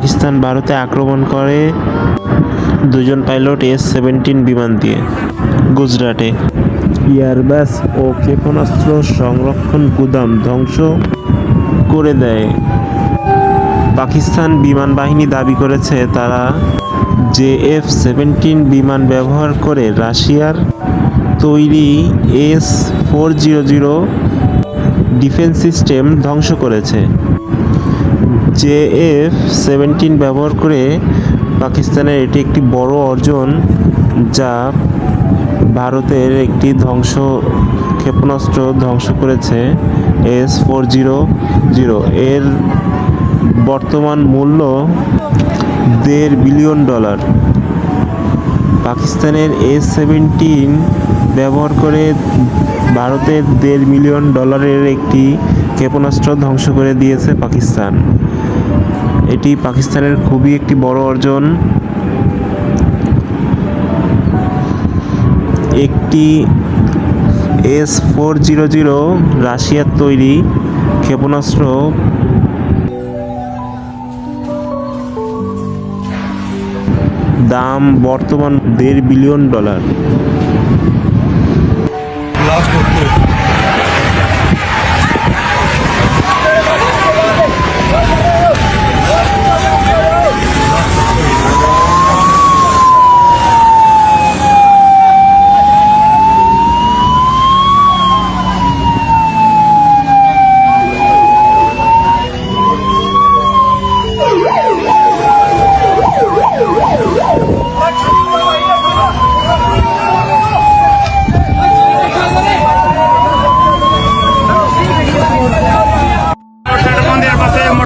পাকিস্তান ভারতে আক্রমণ করে দুজন পাইলট এস সেভেন্টিন বিমান দিয়ে গুজরাটে। এয়ারবাস ও ক্ষেপণাস্ত্র সংরক্ষণ গুদাম ধ্বংস করে দেয়। পাকিস্তান বিমান বাহিনী দাবি করেছে তারা জে এফ সেভেন্টিন বিমান ব্যবহার করে রাশিয়ার তৈরি S four zero zero defence system ধ্বংস করেছে। জে এফ সেভেন্টিন ব্যবহার করে পাকিস্তানের এটি একটি বড় অর্জন যা ভারতের একটি ধ্বংস, ক্ষেপণাস্ত্র ধ্বংস করেছে, এস ফোর জিরো জিরো। এর বর্তমান মূল্য দেড় বিলিয়ন ডলার। পাকিস্তানের এস সেভেন্টিন ব্যবহার করে ভারতের দেড় মিলিয়ন ডলারের একটি ক্ষেপণাস্ত্র ধ্বংস করে দিয়েছে পাকিস্তান। এটি পাকিস্তানের খুবই একটি বড় অর্জন। একটি এস ফোর জিরো জিরো রাশিয়ার তৈরি ক্ষেপণাস্ত্র। দাম বর্তমান দেড় বিলিয়ন ডলার। más eh,